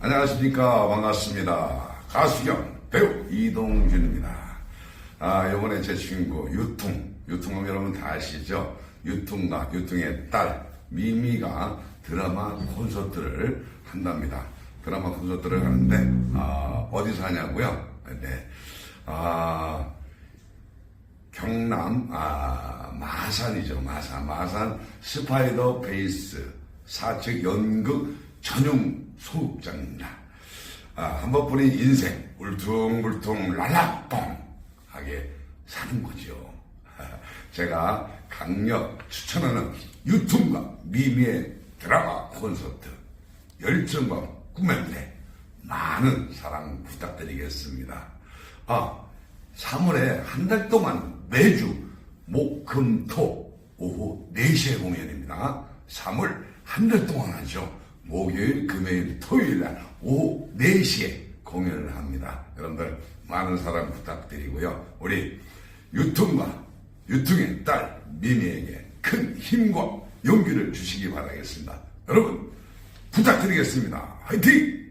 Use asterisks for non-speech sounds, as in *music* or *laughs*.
안녕하십니까. 반갑습니다. 가수경 배우 이동준입니다. 아, 요번에 제 친구 유퉁, 유퉁은 여러분 다 아시죠? 유퉁과 유퉁의 딸 미미가 드라마 콘서트를 한답니다. 드라마 콘서트를 하는데, 아, 어디서 하냐고요? 네. 아, 경남 아 마산이죠 마산 마산 스파이더 베이스 사측 연극 전용 소극장입니다. 아, 한 번뿐인 인생 울퉁불퉁 랄라뻥하게 사는 거죠. *laughs* 제가 강력 추천하는 유튜브가 미미의 드라마 콘서트 열정과 꿈인데 많은 사랑 부탁드리겠습니다. 아 3월에 한 달 동안 매주 목, 금, 토 오후 4시에 공연입니다. 3월 한 달 동안 하죠. 목요일, 금요일, 토요일 날 오후 4시에 공연을 합니다. 여러분들 많은 사랑 부탁드리고요. 우리 유통과 유통의 딸 미미에게 큰 힘과 용기를 주시기 바라겠습니다. 여러분 부탁드리겠습니다. 화이팅!